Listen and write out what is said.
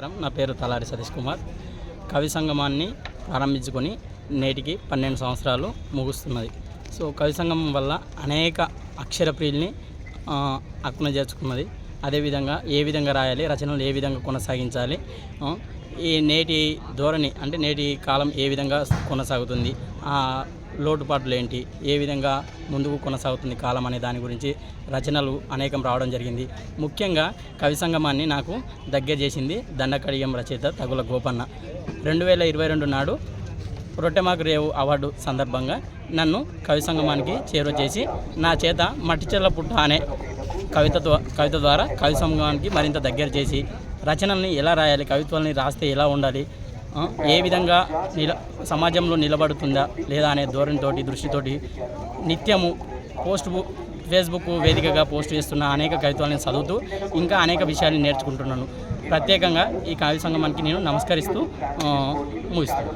నమస్కారం. నా పేరు తలారి సతీష్ కుమార్. కవి సంగమాన్ని ప్రారంభించుకొని నేటికి పన్నెండు సంవత్సరాలు ముగుస్తున్నది. సో కవి సంగమం వల్ల అనేక అక్షర ప్రియుల్ని అక్కున చేర్చుకున్నది అదేవిధంగా ఏ విధంగా రాయాలి రచనలు ఏ విధంగా కొనసాగించాలి ఈ నేటి ధోరణి అంటే నేటి కాలం ఏ విధంగా కొనసాగుతుంది? ఆ లోటుపాట్లు ఏంటి? ఏ విధంగా ముందుకు కొనసాగుతుంది కాలం అనే దాని గురించి రచనలు అనేకం రావడం జరిగింది. ముఖ్యంగా కవి సంగమాన్ని నాకు దగ్గర చేసింది దండకడియం రచయిత తగుల గోపన్న. రెండు వేల ఇరవై రెండు నాడు రొట్టెమాకు రేవు అవార్డు సందర్భంగా నన్ను కవి సంగమానికి చేరువ చేసి నా చేత మట్టిచెల్ల పుట్ట అనే కవిత కవిత ద్వారా కవి సంగమానికి మరింత దగ్గర చేసి రచనల్ని ఎలా రాయాలి కవిత్వాల్ని రాస్తే ఎలా ఉండాలి ఏ విధంగా నిల సమాజంలో నిలబడుతుందా లేదా అనే ధోరణితోటి దృష్టితోటి నిత్యము పోస్ట్ ఫేస్బుక్ వేదికగా పోస్ట్ చేస్తున్న అనేక కవిత్వాలను చదువుతూ ఇంకా అనేక విషయాలు నేర్చుకుంటున్నాను. ప్రత్యేకంగా ఈ కవి సంగమానికి నేను నమస్కరిస్తూ ముగిస్తాను